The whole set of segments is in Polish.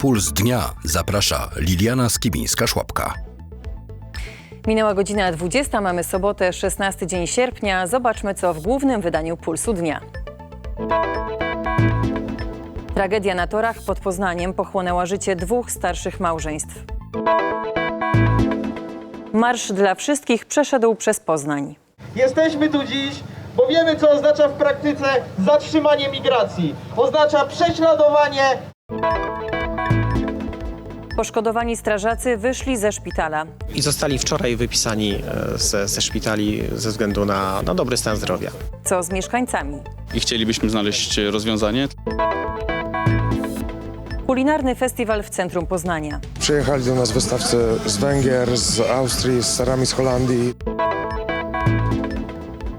Puls Dnia zaprasza Liliana Skibińska-Szłapka. Minęła godzina 20, mamy sobotę, 16 dzień sierpnia. Zobaczmy, co w głównym wydaniu Pulsu Dnia. Tragedia na torach pod Poznaniem pochłonęła życie dwóch starszych małżeństw. Marsz dla wszystkich przeszedł przez Poznań. Jesteśmy tu dziś, bo wiemy, co oznacza w praktyce zatrzymanie migracji. Oznacza prześladowanie, Poszkodowani strażacy wyszli ze szpitala. i zostali wczoraj wypisani e, ze, ze szpitali ze względu na, na dobry stan zdrowia. Co z mieszkańcami? i chcielibyśmy znaleźć rozwiązanie. Kulinarny festiwal w centrum Poznania. Przyjechali do nas wystawcy z Węgier, z Austrii, z serami z Holandii.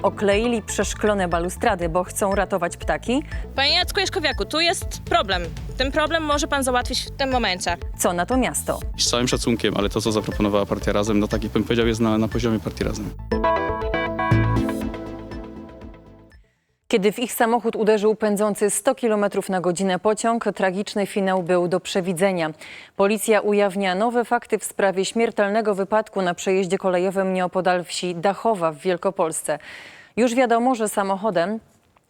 Okleili przeszklone balustrady, bo chcą ratować ptaki. Panie Jacku Jaśkowiaku, tu jest problem. Ten problem może pan załatwić w tym momencie. Co na to miasto? Z całym szacunkiem, ale to, co zaproponowała Partia Razem, no tak jak bym powiedział, jest na, na poziomie Partii Razem. Kiedy w ich samochód uderzył pędzący 100 km na godzinę pociąg, tragiczny finał był do przewidzenia. Policja ujawnia nowe fakty w sprawie śmiertelnego wypadku na przejeździe kolejowym nieopodal wsi Dachowa w Wielkopolsce. Już wiadomo, że samochodem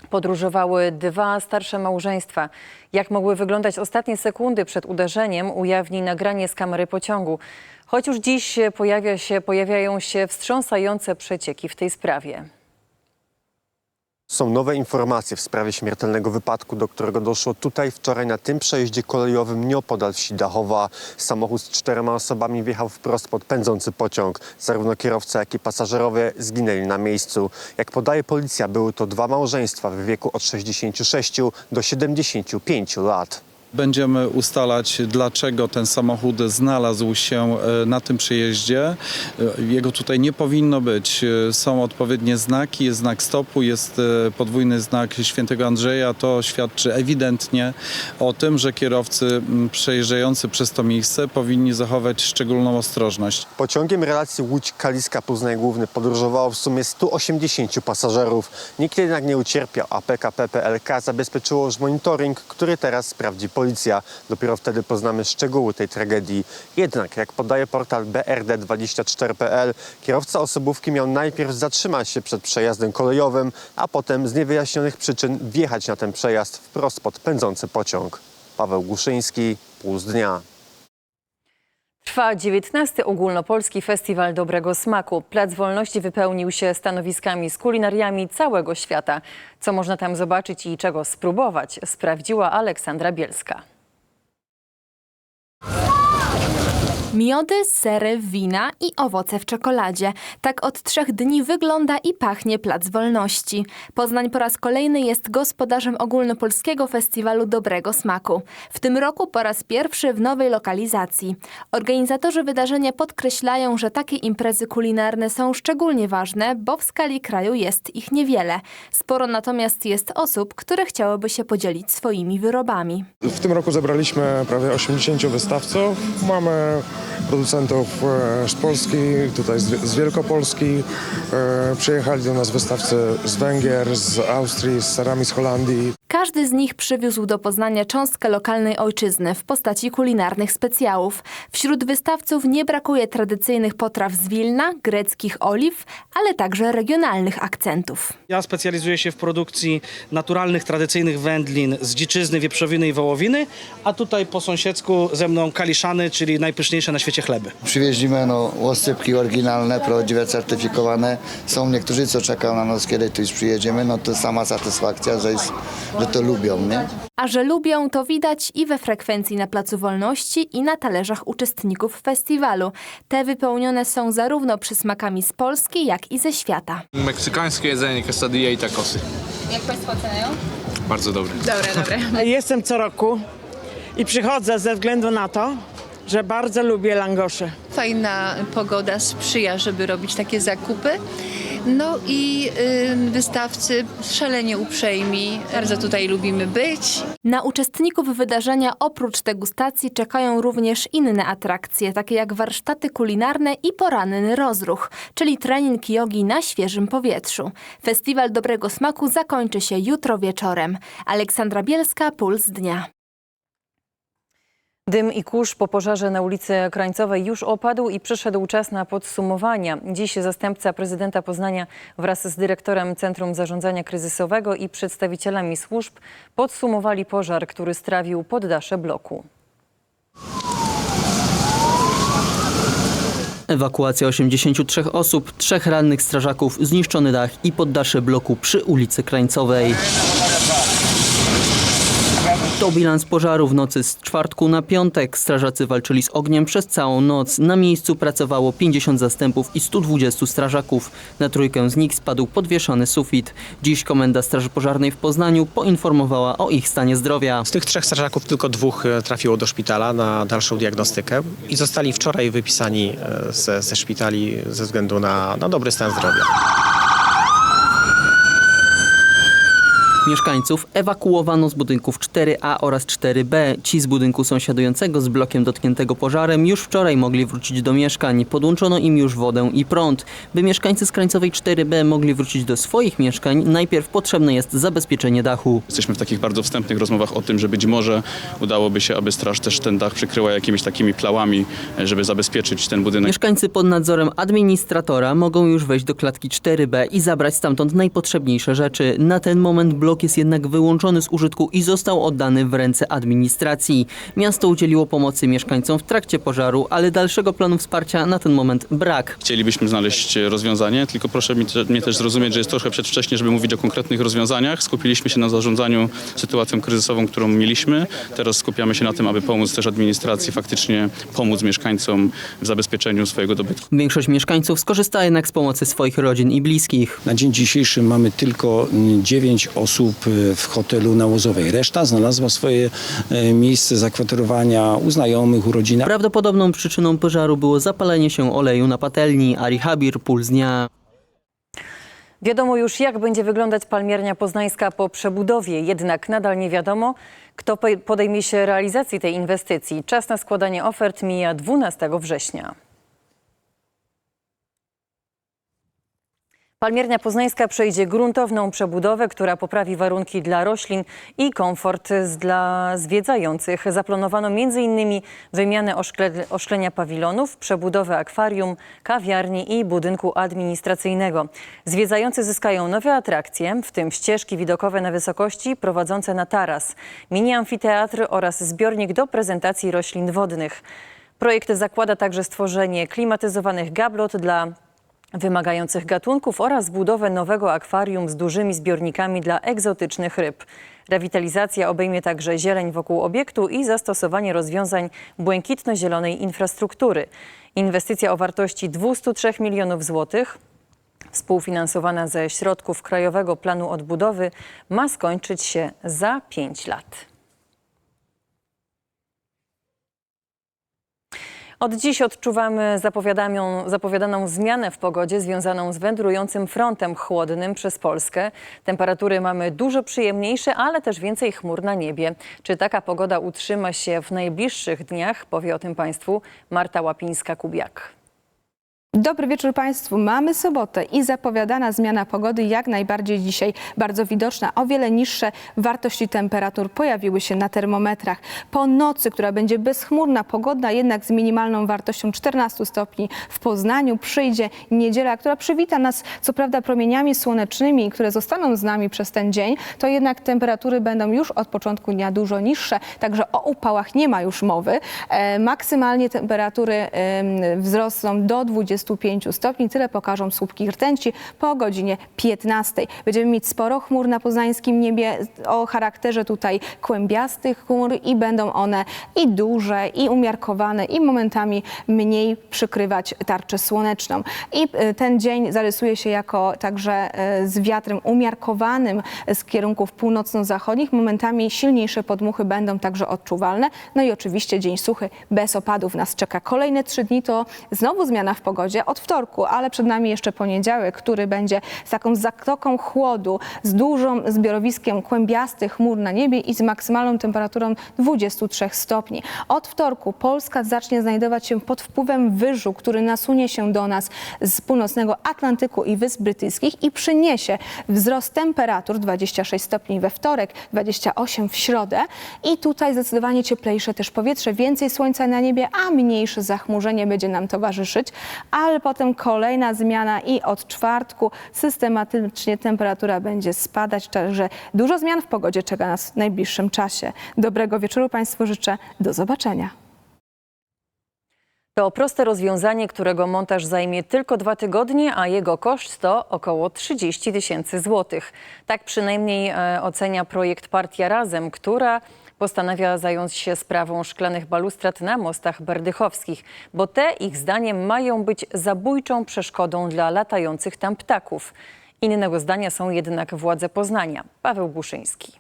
podróżowały dwa starsze małżeństwa. Jak mogły wyglądać ostatnie sekundy przed uderzeniem, ujawni nagranie z kamery pociągu. Choć już dziś pojawia się, pojawiają się wstrząsające przecieki w tej sprawie. Są nowe informacje w sprawie śmiertelnego wypadku, do którego doszło tutaj wczoraj na tym przejeździe kolejowym nieopodal wsi Dachowa. Samochód z czterema osobami wjechał wprost pod pędzący pociąg. Zarówno kierowca, jak i pasażerowie zginęli na miejscu. Jak podaje policja, były to dwa małżeństwa w wieku od 66 do 75 lat. Będziemy ustalać, dlaczego ten samochód znalazł się e, na tym przejeździe. E, Jego tutaj nie powinno być. E, Są odpowiednie znaki, jest znak stopu, jest podwójny znak świętego Andrzeja. To świadczy ewidentnie o tym, że kierowcy przejeżdżający przez to miejsce powinni zachować szczególną ostrożność. Pociągiem relacji Łódź-Kaliska Poznań Główny podróżowało w sumie 180 pasażerów. Nikt jednak nie ucierpiał, a PKP PLK zabezpieczyło już monitoring, który teraz sprawdzi policja. Dopiero wtedy poznamy szczegóły tej tragedii. Jednak, jak podaje portal BRD24.pl, kierowca osobówki miał najpierw zatrzymać się przed przejazdem kolejowym, a potem z niewyjaśnionych przyczyn wjechać na ten przejazd wprost pod pędzący pociąg. Paweł Głuszyński, Puls Dnia. Trwa 19. Ogólnopolski Festiwal Dobrego Smaku. Plac Wolności wypełnił się stanowiskami z kulinariami całego świata. Co można tam zobaczyć i czego spróbować, sprawdziła Aleksandra Bielska. Miody, sery, wina i owoce w czekoladzie. Tak od trzech dni wygląda i pachnie Plac Wolności. Poznań po raz kolejny jest gospodarzem ogólnopolskiego festiwalu dobrego smaku. W tym roku po raz pierwszy w nowej lokalizacji. Organizatorzy wydarzenia podkreślają, że takie imprezy kulinarne są szczególnie ważne, bo w skali kraju jest ich niewiele. Sporo natomiast jest osób, które chciałyby się podzielić swoimi wyrobami. W tym roku zebraliśmy prawie 80 wystawców. Mamy producentów e, z Polski, tutaj z, Wielkopolski. E, przyjechali do nas wystawcy z Węgier, z Austrii, z serami z Holandii. Każdy z nich przywiózł do Poznania cząstkę lokalnej ojczyzny w postaci kulinarnych specjałów. Wśród wystawców nie brakuje tradycyjnych potraw z Wilna, greckich oliw, ale także regionalnych akcentów. Ja specjalizuję się w produkcji naturalnych, tradycyjnych wędlin z dziczyzny, wieprzowiny i wołowiny, a tutaj po sąsiedzku ze mną kaliszany, czyli najpyszniejsze na świecie chleby. Przywieźliśmy no, łosypki oryginalne, prawdziwe, certyfikowane. Są niektórzy, co czekają na nas, kiedy tu już przyjedziemy. No to sama satysfakcja, że, jest, że to lubią, nie? A że lubią, to widać i we frekwencji na Placu Wolności i na talerzach uczestników festiwalu. Te wypełnione są zarówno przysmakami z Polski, jak i ze świata. Meksykańskie jedzenie, quesadilla i tacosy. Jak Państwo oceniają? Bardzo dobre. Dobre, dobre. Jestem co roku i przychodzę ze względu na to, że bardzo lubię langosze. Fajna pogoda sprzyja, żeby robić takie zakupy. No i y, wystawcy szalenie uprzejmi, bardzo tutaj lubimy być. Na uczestników wydarzenia oprócz degustacji czekają również inne atrakcje, takie jak warsztaty kulinarne i poranny rozruch, czyli trening jogi na świeżym powietrzu. Festiwal Dobrego Smaku zakończy się jutro wieczorem. Aleksandra Bielska, Puls Dnia. Dym i kurz po pożarze na ulicy Krańcowej już opadł i przyszedł czas na podsumowania. Dziś zastępca prezydenta Poznania wraz z dyrektorem Centrum Zarządzania Kryzysowego i przedstawicielami służb podsumowali pożar, który strawił poddasze bloku. Ewakuacja 83 osób, trzech rannych strażaków, zniszczony dach i poddasze bloku przy ulicy Krańcowej. To bilans pożaru w nocy z czwartku na piątek. Strażacy walczyli z ogniem przez całą noc. Na miejscu pracowało 50 zastępów i 120 strażaków. Na trójkę z nich spadł podwieszony sufit. Dziś Komenda Straży Pożarnej w Poznaniu poinformowała o ich stanie zdrowia. Z tych trzech strażaków tylko dwóch e, trafiło do szpitala na dalszą diagnostykę i zostali wczoraj wypisani e, ze, ze szpitali ze względu na, na dobry stan zdrowia. Mieszkańców ewakuowano z budynków 4A oraz 4B. Ci z budynku sąsiadującego z blokiem dotkniętego pożarem już wczoraj mogli wrócić do mieszkań. Podłączono im już wodę i prąd. By mieszkańcy z krańcowej 4B mogli wrócić do swoich mieszkań, najpierw potrzebne jest zabezpieczenie dachu. Jesteśmy w takich bardzo wstępnych rozmowach o tym, że być może udałoby się, aby straż też ten dach przykryła jakimiś takimi plałami, żeby zabezpieczyć ten budynek. Mieszkańcy pod nadzorem administratora mogą już wejść do klatki 4B i zabrać stamtąd najpotrzebniejsze rzeczy. Na ten moment blok jest jednak wyłączony z użytku i został oddany w ręce administracji. Miasto udzieliło pomocy mieszkańcom w trakcie pożaru, ale dalszego planu wsparcia na ten moment brak. Chcielibyśmy znaleźć rozwiązanie, tylko proszę mi te, mnie też zrozumieć, że jest trochę przedwcześnie, żeby mówić o konkretnych rozwiązaniach. Skupiliśmy się na zarządzaniu sytuacją kryzysową, którą mieliśmy. Teraz skupiamy się na tym, aby pomóc też administracji faktycznie pomóc mieszkańcom w zabezpieczeniu swojego dobytku. Większość mieszkańców skorzysta jednak z pomocy swoich rodzin i bliskich. Na dzień dzisiejszy mamy tylko 9 osób y, w hotelu na Łozowej. Reszta znalazła swoje y, miejsce zakwaterowania u znajomych, u rodziny. Prawdopodobną przyczyną pożaru było zapalenie się oleju na patelni, Ari Habir, puls dnia. Wiadomo już, jak będzie wyglądać palmiernia poznańska po przebudowie, jednak nadal nie wiadomo, kto podejmie się realizacji tej inwestycji. Czas na składanie ofert mija 12 września. Palmiernia poznańska przejdzie gruntowną przebudowę, która poprawi warunki dla roślin i komfort dla zwiedzających. Zaplanowano m.in. wymianę oszkle, oszklenia pawilonów, przebudowę akwarium, kawiarni i budynku administracyjnego. Zwiedzający zyskają nowe atrakcje, w tym ścieżki widokowe na wysokości prowadzące na taras, mini amfiteatr oraz zbiornik do prezentacji roślin wodnych. Projekt zakłada także stworzenie klimatyzowanych gablot dla wymagających gatunków oraz budowę nowego akwarium z dużymi zbiornikami dla egzotycznych ryb. Rewitalizacja obejmie także zieleń wokół obiektu i zastosowanie rozwiązań błękitno-zielonej infrastruktury. Inwestycja o wartości 203 milionów złotych współfinansowana ze środków Krajowego Planu Odbudowy ma skończyć się za 5 lat. Od dziś odczuwamy zapowiadaną, zmianę w pogodzie związaną z wędrującym frontem chłodnym przez Polskę. Temperatury mamy dużo przyjemniejsze, ale też więcej chmur na niebie. Czy taka pogoda utrzyma się w najbliższych dniach? Powie o tym Państwu Marta Łapińska-Kubiak. Dobry wieczór Państwu. Mamy sobotę i zapowiadana zmiana pogody jak najbardziej dzisiaj bardzo widoczna. O wiele niższe wartości temperatur pojawiły się na termometrach. Po nocy, która będzie bezchmurna, pogodna, jednak z minimalną wartością 14 stopni w Poznaniu przyjdzie niedziela, która przywita nas co prawda promieniami słonecznymi, które zostaną z nami przez ten dzień, to jednak temperatury będą już od początku dnia dużo niższe, także o upałach nie ma już mowy. E, maksymalnie temperatury em, wzrosną do 25 stopni, tyle pokażą słupki rtęci po godzinie 15. Będziemy mieć sporo chmur na poznańskim niebie o charakterze tutaj kłębiastych chmur i będą one i duże, i umiarkowane, i momentami mniej przykrywać tarczę słoneczną. I e, ten dzień zarysuje się jako także e, z wiatrem umiarkowanym z kierunków północno-zachodnich. Momentami silniejsze podmuchy będą także odczuwalne. No i oczywiście dzień suchy, bez opadów nas czeka. Kolejne trzy dni to znowu zmiana w pogodzie. Od wtorku, ale przed nami jeszcze poniedziałek, który będzie z taką zatoką chłodu, z dużą zbiorowiskiem kłębiastych chmur na niebie i z maksymalną temperaturą 23 stopni. Od wtorku Polska zacznie znajdować się pod wpływem wyżu, który nasunie się do nas z północnego Atlantyku i Wysp Brytyjskich i przyniesie wzrost temperatur 26 stopni we wtorek, 28 w środę i tutaj zdecydowanie cieplejsze też powietrze, więcej słońca na niebie, a mniejsze zachmurzenie będzie nam towarzyszyć, ale potem kolejna zmiana i od czwartku systematycznie temperatura będzie spadać, także dużo zmian w pogodzie czeka nas w najbliższym czasie. Dobrego wieczoru Państwu życzę, do zobaczenia. To proste rozwiązanie, którego montaż zajmie tylko dwa tygodnie, a jego koszt to około 30 tysięcy złotych. Tak przynajmniej e, ocenia projekt Partia Razem, która postanawia zająć się sprawą szklanych balustrad na mostach berdychowskich, bo te ich zdaniem mają być zabójczą przeszkodą dla latających tam ptaków. Innego zdania są jednak władze Poznania. Paweł Głuszyński.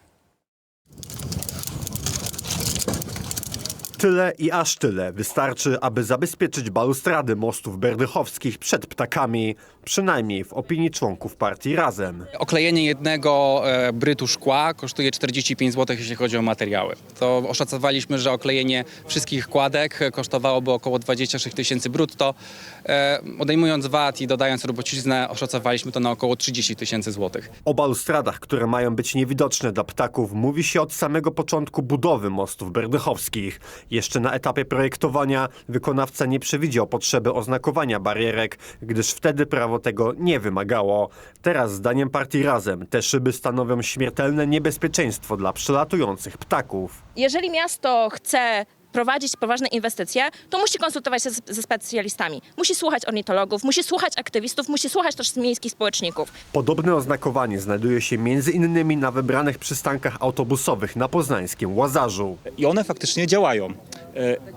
Tyle i aż tyle wystarczy, aby zabezpieczyć balustrady mostów berdychowskich przed ptakami, przynajmniej w opinii członków partii Razem. Oklejenie jednego e, brytu szkła kosztuje 45 zł, jeśli chodzi o materiały. To oszacowaliśmy, że oklejenie wszystkich kładek kosztowałoby około 26 tysięcy brutto. E, odejmując VAT i dodając robociznę, oszacowaliśmy to na około 30 tysięcy złotych. O balustradach, które mają być niewidoczne dla ptaków, mówi się od samego początku budowy mostów berdychowskich. Jeszcze na etapie projektowania wykonawca nie przewidział potrzeby oznakowania barierek, gdyż wtedy prawo tego nie wymagało. Teraz, zdaniem partii Razem, te szyby stanowią śmiertelne niebezpieczeństwo dla przelatujących ptaków. Jeżeli miasto chce prowadzić poważne inwestycje, to musi konsultować się z- ze specjalistami. Musi słuchać ornitologów, musi słuchać aktywistów, musi słuchać też miejskich społeczników. Podobne oznakowanie znajduje się między innymi na wybranych przystankach autobusowych na poznańskim Łazarzu. I one faktycznie działają. E,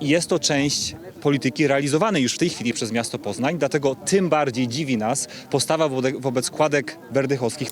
Jest to część polityki realizowanej już w tej chwili przez miasto Poznań, dlatego tym bardziej dziwi nas postawa wobec kładek berdychowskich.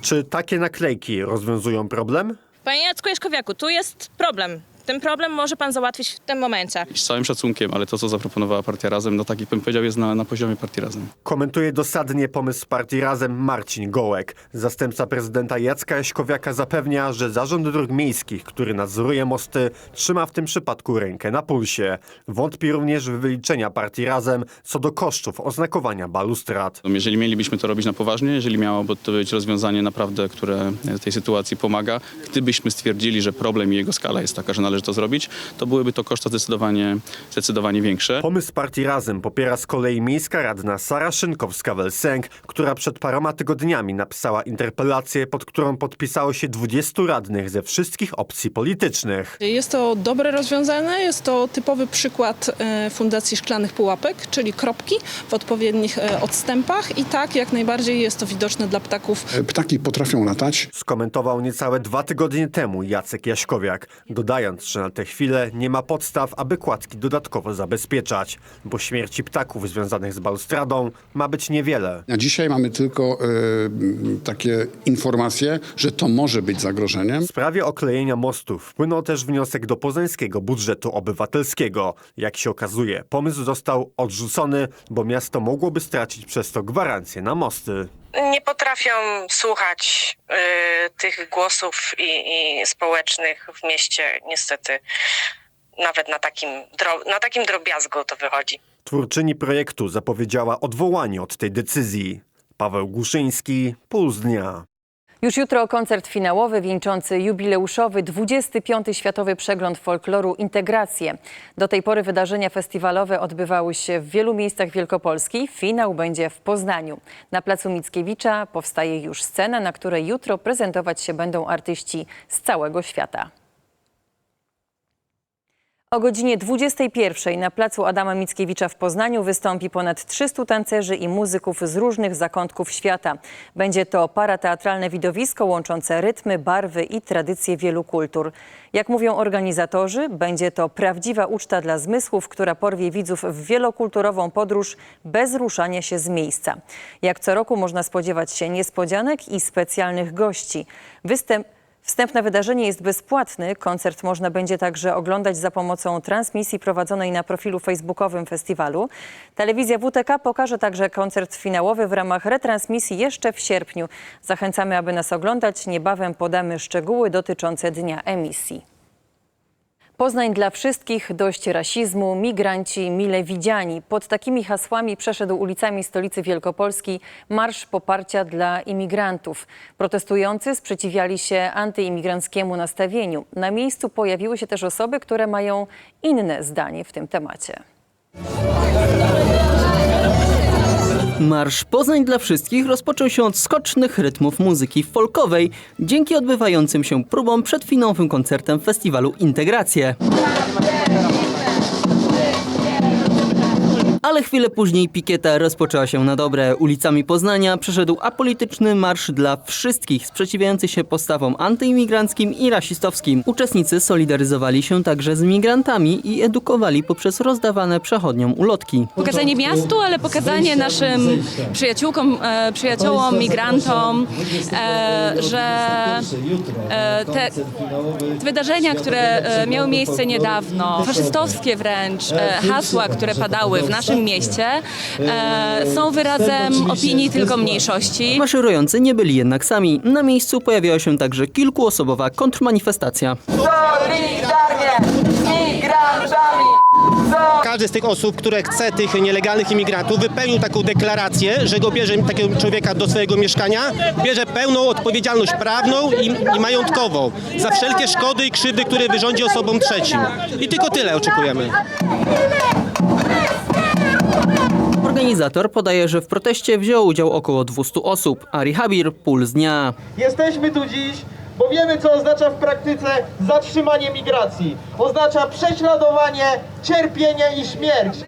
Czy takie naklejki rozwiązują problem? Panie Jacku Jaszkowiaku, tu jest problem. Ten problem może pan załatwić w tym momencie. Z całym szacunkiem, ale to, co zaproponowała Partia Razem, no tak jak bym powiedział, jest na, na poziomie Partii Razem. Komentuje dosadnie pomysł partii Razem Marcin Gołek. Zastępca prezydenta Jacka Jaśkowiaka zapewnia, że Zarząd Dróg Miejskich, który nadzoruje mosty, trzyma w tym przypadku rękę na pulsie. Wątpi również w wyliczenia partii Razem co do kosztów oznakowania balustrad. No, Jeżeli mielibyśmy to robić na poważnie, jeżeli miałoby to być rozwiązanie naprawdę, które tej sytuacji pomaga, gdybyśmy stwierdzili, że problem i jego skala jest taka, że należy to zrobić, to byłyby to koszta zdecydowanie, zdecydowanie większe. Pomysł partii Razem popiera z kolei miejska radna Sara Szynkowska-Welsenk, która przed paroma tygodniami napisała interpelację, pod którą podpisało się 20 radnych ze wszystkich opcji politycznych. Jest to dobre rozwiązanie, jest to typowy przykład e, Fundacji Szklanych Pułapek, czyli kropki w odpowiednich e, odstępach i tak jak najbardziej jest to widoczne dla ptaków. Ptaki potrafią latać. Skomentował niecałe dwa tygodnie temu Jacek Jaśkowiak, dodając, że na tę chwilę nie ma podstaw, aby kładki dodatkowo zabezpieczać, bo śmierci ptaków związanych z balustradą ma być niewiele. A dzisiaj mamy tylko e, takie informacje, że to może być zagrożeniem. W sprawie oklejenia mostów wpłynął też wniosek do poznańskiego budżetu obywatelskiego. Jak się okazuje, pomysł został odrzucony, bo miasto mogłoby stracić przez to gwarancję na mosty. Nie potrafią słuchać y, tych głosów i, i społecznych w mieście, niestety. Nawet na takim, na takim drobiazgu to wychodzi. Twórczyni projektu zapowiedziała odwołanie od tej decyzji. Paweł Głuszyński, Puls Dnia. Już jutro koncert finałowy wieńczący jubileuszowy 25. Światowy Przegląd Folkloru Integracje. Do tej pory wydarzenia festiwalowe odbywały się w wielu miejscach Wielkopolski. Finał będzie w Poznaniu. Na Placu Mickiewicza powstaje już scena, na której jutro prezentować się będą artyści z całego świata. O godzinie 21 na placu Adama Mickiewicza w Poznaniu wystąpi ponad 300 tancerzy i muzyków z różnych zakątków świata. Będzie to parateatralne widowisko łączące rytmy, barwy i tradycje wielu kultur. Jak mówią organizatorzy, będzie to prawdziwa uczta dla zmysłów, która porwie widzów w wielokulturową podróż bez ruszania się z miejsca. Jak co roku można spodziewać się niespodzianek i specjalnych gości. Występ Wstęp na wydarzenie jest bezpłatny. Koncert można będzie także oglądać za pomocą transmisji prowadzonej na profilu facebookowym festiwalu. Telewizja WTK pokaże także koncert finałowy w ramach retransmisji jeszcze w sierpniu. Zachęcamy, aby nas oglądać. Niebawem podamy szczegóły dotyczące dnia emisji. Poznań dla wszystkich, dość rasizmu, migranci mile widziani. Pod takimi hasłami przeszedł ulicami stolicy Wielkopolski Marsz Poparcia dla Imigrantów. Protestujący sprzeciwiali się antyimigranckiemu nastawieniu. Na miejscu pojawiły się też osoby, które mają inne zdanie w tym temacie. Marsz Poznań dla wszystkich rozpoczął się od skocznych rytmów muzyki folkowej, dzięki odbywającym się próbom przed finałowym koncertem festiwalu Integracje. Ale chwilę później pikieta rozpoczęła się na dobre. Ulicami Poznania przeszedł apolityczny marsz dla wszystkich, sprzeciwiający się postawom antyimigranckim i rasistowskim. Uczestnicy solidaryzowali się także z migrantami i edukowali poprzez rozdawane przechodniom ulotki. Pokazanie miastu, ale pokazanie naszym przyjaciółkom, e, przyjaciołom, migrantom, e, że e, te wydarzenia, które miały miejsce niedawno, faszystowskie wręcz, hasła, które padały w naszym mieście, e, są wyrazem opinii tylko mniejszości. Maszerujący nie byli jednak sami. Na miejscu pojawiła się także kilkuosobowa kontrmanifestacja. Solidarnie z migrantami! Każdy z tych osób, które chce tych nielegalnych imigrantów, wypełnił taką deklarację, że go bierze takiego człowieka do swojego mieszkania, bierze pełną odpowiedzialność prawną i, i majątkową za wszelkie szkody i krzywdy, które wyrządzi osobom trzecim. I tylko tyle oczekujemy. Organizator podaje, że w proteście wzięło udział około 200 osób, a Rihabir puls dnia. Jesteśmy tu dziś, bo wiemy, co oznacza w praktyce zatrzymanie migracji. Oznacza prześladowanie, cierpienie i śmierć.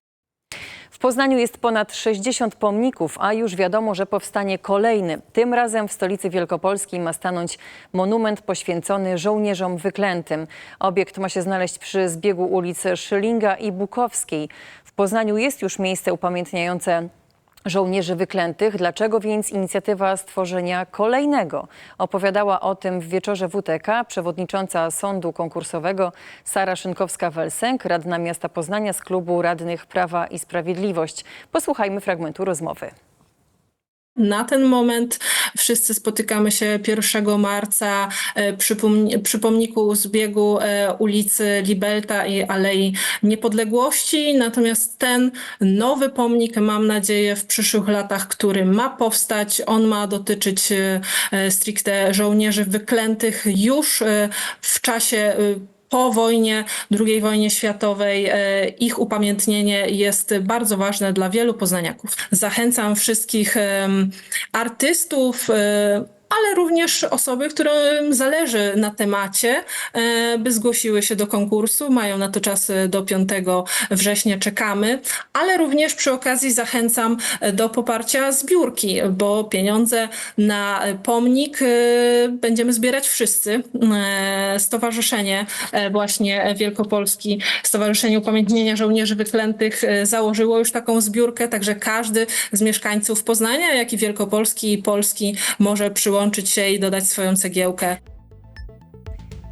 W Poznaniu jest ponad 60 pomników, a już wiadomo, że powstanie kolejny. Tym razem w stolicy Wielkopolskiej ma stanąć monument poświęcony żołnierzom wyklętym. Obiekt ma się znaleźć przy zbiegu ulic Szylinga i Bukowskiej. W Poznaniu jest już miejsce upamiętniające żołnierzy wyklętych. Dlaczego więc inicjatywa stworzenia kolejnego? Opowiadała o tym w wieczorze WTK przewodnicząca sądu konkursowego Sara Szynkowska-Welsenk, radna miasta Poznania z klubu radnych Prawa i Sprawiedliwość. Posłuchajmy fragmentu rozmowy. Na ten moment wszyscy spotykamy się 1 marca e, przy, pomni- przy pomniku zbiegu e, ulicy Libelta i Alei Niepodległości. Natomiast ten nowy pomnik, mam nadzieję, w przyszłych latach, który ma powstać, on ma dotyczyć e, e, stricte żołnierzy wyklętych już e, w czasie e, po wojnie, II wojnie światowej, e, ich upamiętnienie jest bardzo ważne dla wielu poznaniaków. Zachęcam wszystkich artystów, e, ale również osoby, którym zależy na temacie, e, by zgłosiły się do konkursu. Mają na to czas do 5 września, czekamy, ale również przy okazji zachęcam e, do poparcia zbiórki, bo pieniądze na pomnik e, będziemy zbierać wszyscy. Stowarzyszenie właśnie Wielkopolski, Stowarzyszenie Upamiętnienia Żołnierzy Wyklętych założyło już taką zbiórkę, także każdy z mieszkańców Poznania, jak i Wielkopolski i Polski może przyłączyć się i dodać swoją cegiełkę.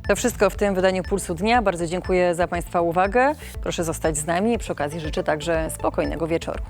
To wszystko w tym wydaniu Pulsu Dnia. Bardzo dziękuję za Państwa uwagę. Proszę zostać z nami. Przy okazji życzę także spokojnego wieczoru.